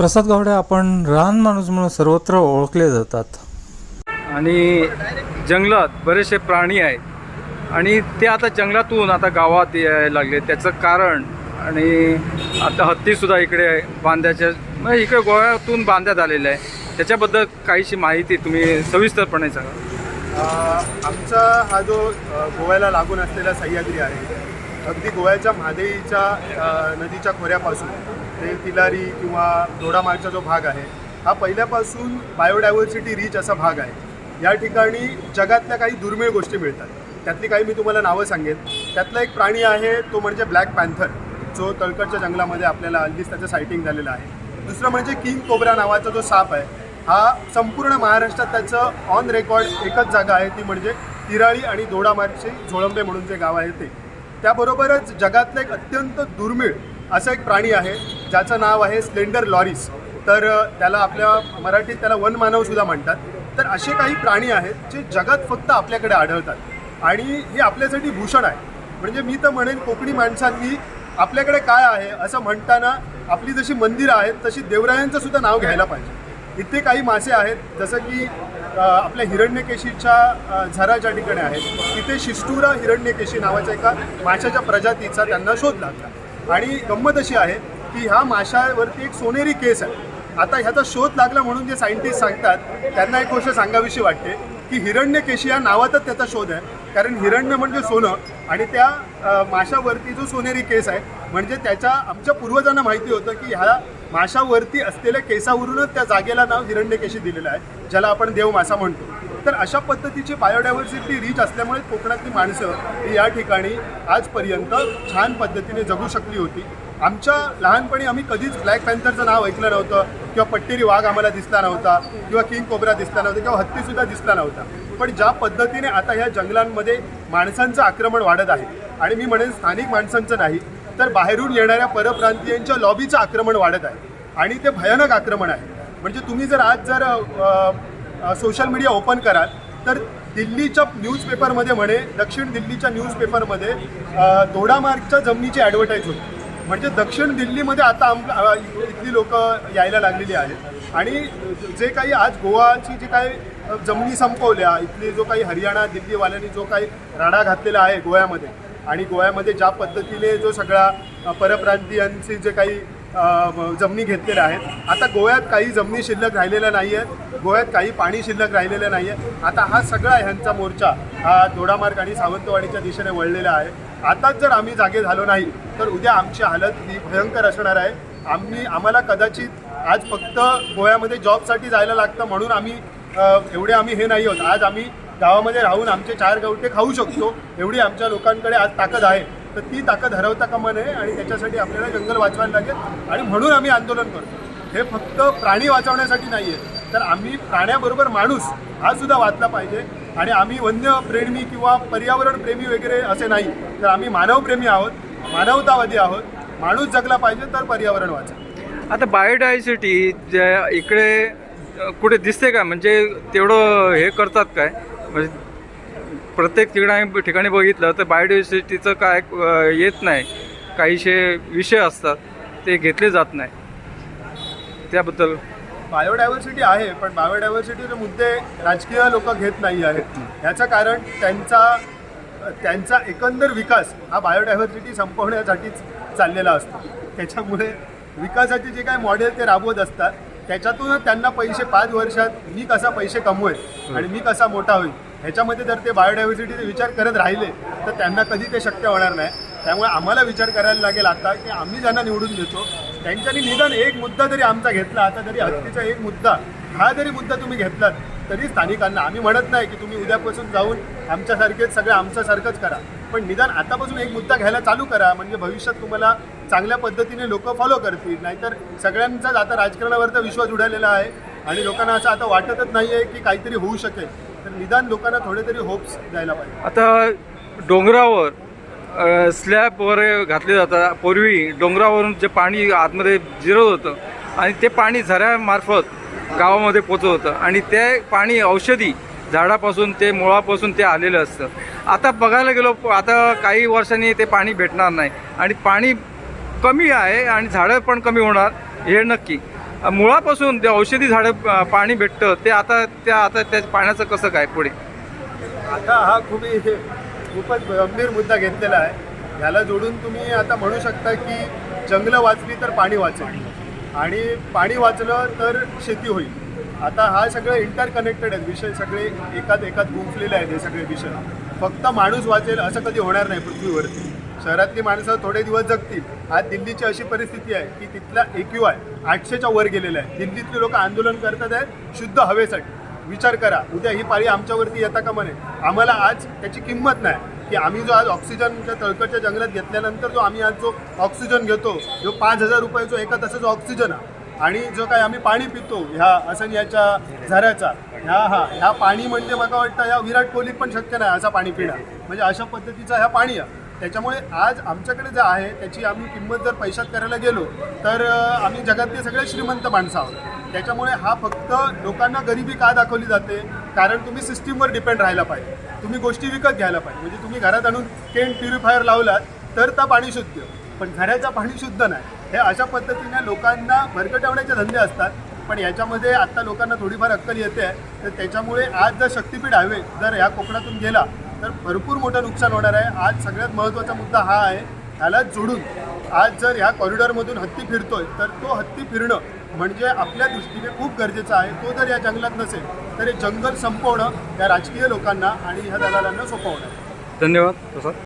प्रसाद गावडे आपण रान माणूस म्हणून सर्वत्र ओळखले जातात. आणि जंगलात बरेचसे प्राणी आहेत. आणि ते आता जंगलातून आता गावात यायला लागले. त्याचं कारण आणि आता हत्तीसुद्धा इकडे बांध्याच्या म्हणजे इकडे गोव्यातून बांधण्यात आलेलं आहे. त्याच्याबद्दल काहीशी माहिती तुम्ही सविस्तरपणे सांगा. अ, आमचा हा जो गोव्याला लागून असलेला सह्याद्री आहे अगदी गोव्याच्या म्हादेईच्या अ, नदीच्या खोऱ्यापासून रेल तिलारी किंवा दोडामार्गचा जो भाग आहे हा पहिल्यापासून बायोडायव्हर्सिटी रिच असा भाग आहे. या ठिकाणी जगातल्या काही दुर्मिळ गोष्टी मिळतात. त्यातली काही मी तुम्हाला नावं सांगेन. त्यातला एक प्राणी आहे तो म्हणजे ब्लॅक पॅन्थर. जो तळकडच्या जंगलामध्ये आपल्याला हल्लीच त्याचं सायटिंग झालेलं आहे. दुसरं म्हणजे किंग कोबरा नावाचा जो साप आहे हा संपूर्ण महाराष्ट्रात त्याचं ऑन रेकॉर्ड एकच जागा आहे ती म्हणजे तिराळी आणि दोडामार्गचे झोळंबे म्हणून जे गाव आहे ते. त्याबरोबरच जगातलं एक अत्यंत दुर्मिळ असं एक प्राणी आहे ज्याचं नाव आहे स्लेंडर लॉरीस. तर त्याला आपल्या मराठीत त्याला वनमानवसुद्धा म्हणतात. तर असे काही प्राणी आहेत जे जगात फक्त आपल्याकडे आढळतात. आणि हे आपल्यासाठी भूषण आहे. म्हणजे मी तर म्हणेन कोकणी माणसांनी आपल्याकडे काय आहे असं म्हणताना आपली जशी मंदिरं आहेत तशी देवरायांचं सुद्धा नाव घ्यायला पाहिजे. इथे काही मासे आहेत जसं की आपल्या हिरण्यकेशीच्या झराच्या झरा ज्या ठिकाणी आहेत तिथे शिस्टुरा हिरण्यकेशी नावाच्या एका माशाच्या प्रजातीचा त्यांना शोध लागला. आणि गंमत अशी आहे की ह्या माशावरती एक सोनेरी केस आहे. आता ह्याचा शोध लागला म्हणून जे सायंटिस्ट सांगतात त्यांना एक गोष्ट सांगावीशी वाटते की हिरण्यकेशी या नावातच त्याचा शोध आहे. कारण हिरण्य म्हणजे सोनं आणि त्या माशावरती जो सोनेरी केस आहे म्हणजे त्याच्या आमच्या पूर्वजांना माहिती होतं की ह्या माशावरती असलेल्या केसावरूनच त्या जागेला नाव हिरण्यकेशी दिलेलं आहे ज्याला आपण देव मासा म्हणतो. तर अशा पद्धतीची बायोडायव्हर्सिटी रीच असल्यामुळे कोकणातली माणसं ही या ठिकाणी आजपर्यंत छान पद्धतीने जगू शकली होती. आमच्या लहानपणी आम्ही कधीच ब्लॅक पॅन्थरचं नाव ऐकलं नव्हतं किंवा पट्टेरी वाघ आम्हाला दिसला नव्हता किंवा किंग कोबरा दिसला नव्हता किंवा हत्तीसुद्धा दिसला नव्हता. पण ज्या पद्धतीने आता ह्या जंगलांमध्ये माणसांचं आक्रमण वाढत आहे आणि मी म्हणेन स्थानिक माणसांचं नाही तर बाहेरून येणाऱ्या परप्रांतीयांच्या लॉबीचं आक्रमण वाढत आहे. आणि ते भयानक आक्रमण आहे. म्हणजे तुम्ही जर आज जर सोशल मीडिया ओपन कराल तर दिल्लीच्या न्यूजपेपरमध्ये म्हणे दक्षिण दिल्लीच्या न्यूजपेपरमध्ये दोडामार्गच्या जमिनीची ॲडव्हर्टाईज होती म्हणजे दक्षिण दिल्लीमध्ये आता आम इथली लोक यायला लागलेली आहेत. आणि जे काही आज गोवाची जी काही जमिनी संपवल्या इथली जो काही हरियाणा दिल्लीवाल्यांनी जो काही राडा घातलेला आहे गोव्यामध्ये आणि गोव्यामध्ये ज्या पद्धतीने जो सगळा परप्रांतीयांची जे काही जमिनी घेतलेल्या आहेत आता गोव्यात काही जमिनी शिल्लक राहिलेल्या नाही आहेत गोव्यात काही पाणी शिल्लक राहिलेलं नाही आहे आता हा सगळा ह्यांचा मोर्चा हा दोडामार्ग आणि सावंतवाडीच्या दिशेने वळलेला आहे. आताच जर आम्ही जागे झालो नाही तर उद्या आमची हालत ही भयंकर असणार आहे. आम्ही आम्हाला कदाचित आज फक्त गोव्यामध्ये जॉबसाठी जायला लागतं म्हणून आम्ही एवढे आम्ही हे नाही होत. आज आम्ही गावामध्ये राहून आमचे चार गवटे खाऊ शकतो एवढी आमच्या लोकांकडे आज ताकद आहे. तर ती ताकद हरवता कामा नये आणि त्याच्यासाठी आपल्याला जंगल वाचवायला लागेल आणि म्हणून आम्ही आंदोलन करतो. हे फक्त प्राणी वाचवण्यासाठी नाही आहे तर आम्ही प्राण्याबरोबर माणूस हा सुद्धा वाचला पाहिजे. आणि आम्ही वन्यप्रेमी किंवा पर्यावरण प्रेमी वगैरे असे नाही. तर आम्ही मानवप्रेमी आहोत मानवतावादी आहोत. माणूस जगला पाहिजे तर पर्यावरण वाचा. आता बायोडायव्हर्सिटी ज्या इकडे कुठे दिसते का? म्हणजे तेवढं हे करतात काय? म्हणजे प्रत्येक ठिकाणी ठिकाणी बघितलं तर बायोडायव्हर्सिटीचं काय येत नाही. काहीसे विषय असतात ते घेतले जात नाही. त्याबद्दल बायोडायव्हर्सिटी आहे पण बायोडायव्हर्सिटीचे मुद्दे राजकीय लोक घेत नाही आहेत. याचं कारण त्यांचा त्यांचा एकंदर विकास हा बायोडायव्हर्सिटी संपवण्यासाठीच चाललेला असतो. त्याच्यामुळे विकासाचे जे काय मॉडेल ते राबवत असतात त्याच्यातून त्यांना पैसे पाच वर्षात मी कसा पैसे कमवेल आणि मी कसा मोठा होईल ह्याच्यामध्ये जर ते बायोडायव्हर्सिटीचे विचार करत राहिले तर त्यांना कधी ते शक्य होणार नाही. त्यामुळे आम्हाला विचार करायला लागेल आता की आम्ही ज्यांना निवडून देतो त्यांच्यानी निदान एक मुद्दा जरी आमचा घेतला आता तरी हत्तीचा एक मुद्दा हा जरी मुद्दा तुम्ही घेतलात तरी स्थानिकांना आम्ही म्हणत नाही की तुम्ही उद्यापासून जाऊन आमच्यासारखेच सगळं आमच्यासारखंच करा. पण निदान आतापासून एक मुद्दा घ्यायला चालू करा म्हणजे भविष्यात तुम्हाला चांगल्या पद्धतीने लोक फॉलो करतील. नाहीतर सगळ्यांचाच आता राजकारणावरचा विश्वास उडालेला आहे आणि लोकांना असं आता वाटतच नाही आहे की काहीतरी होऊ शकेल. तर निदान लोकांना थोडे तरी होप्स द्यायला पाहिजे. आता डोंगरावर स्लॅब वगैरे घातले जातात. पूर्वी डोंगरावरून जे पाणी आतमध्ये जिरत होतं आणि ते पाणी झऱ्यामार्फत गावामध्ये पोचत होतं. आणि ते पाणी औषधी झाडापासून ते मुळापासून ते आलेलं असतं. आता बघायला गेलो आता काही वर्षांनी ते पाणी भेटणार नाही. आणि पाणी कमी आहे आणि झाडं पण कमी होणार हे नक्की. मुळापासून ते औषधी झाडं पाणी भेटतं ते आता त्या आता त्या पाण्याचं कसं काय पुढे? आता हा खूप खूपच गंभीर मुद्दा घेतलेला आहे. ह्याला जोडून तुम्ही आता म्हणू शकता की जंगलं वाचली तर पाणी वाचेल. आणि पाणी वाचलं तर शेती होईल. आता हा सगळं इंटरकनेक्टेड आहेत. विषय सगळे एकात एकात गुंफलेले आहेत हे सगळे विषय. फक्त माणूस वाचेल असं कधी होणार नाही पृथ्वीवरती. शहरातली माणसं थोडे दिवस जगतील. आज दिल्लीची अशी परिस्थिती आहे की तिथला एक्यू आहे आठशेच्या वर गेलेला आहे. दिल्लीतले लोक आंदोलन करतात आहेत शुद्ध हवेसाठी. विचार करा. उद्या ही पाळी आमच्यावरती येता का म्हणे? आम्हाला आज त्याची किंमत नाही. की आम्ही जो आज ऑक्सिजनच्या तळकटच्या जंगलात घेतल्यानंतर जो आम्ही आज जो ऑक्सिजन घेतो जो पाच हजार रुपये जो एका तासाचा ऑक्सिजन आहे. आणि जो काय आम्ही पाणी पितो ह्या असं याच्या झऱ्याचा. ह्या हा ह्या पाणी म्हणजे मला वाटतं ह्या विराट कोहलीत पण शक्य नाही असा पाणी पिणं. म्हणजे अशा पद्धतीचा ह्या पाणी आहे. त्याच्यामुळे आज आमच्याकडे जे आहे त्याची आम्ही किंमत जर पैशात करायला गेलो तर आम्ही जगातले सगळे श्रीमंत माणसं आहोत. त्याच्यामुळे हा फक्त लोकांना गरिबी का दाखवली जाते? कारण तुम्ही सिस्टीमवर डिपेंड राहायला पाहिजे. तुम्ही गोष्टी विकत घ्यायला पाहिजे. म्हणजे तुम्ही घरात आणून केन प्युरिफायर लावलात तर त्या पाणी शुद्ध. पण घराचं पाणी शुद्ध नाही. हे अशा पद्धतीने लोकांना भरकटवण्याचे धंदे असतात. पण याच्यामध्ये आत्ता लोकांना थोडीफार अक्कल येते. आहे तर त्याच्यामुळे आज जर शक्तीपीठ हायवे जर ह्या कोकणातून गेला तर भरपूर मोठं नुकसान होणार आहे. आज सगळ्यात महत्त्वाचा मुद्दा हा आहे ह्याला जोडून. आज जर ह्या कॉरिडॉरमधून हत्ती फिरतोय तर तो हत्ती फिरणं म्हणजे आपल्या दृष्टीने खूप गरजेचं आहे. तो जर या जंगलात नसेल तर हे जंगल संपवणं या राजकीय लोकांना आणि ह्या दलालांना सोपवणं धन्यवाद प्रसाद.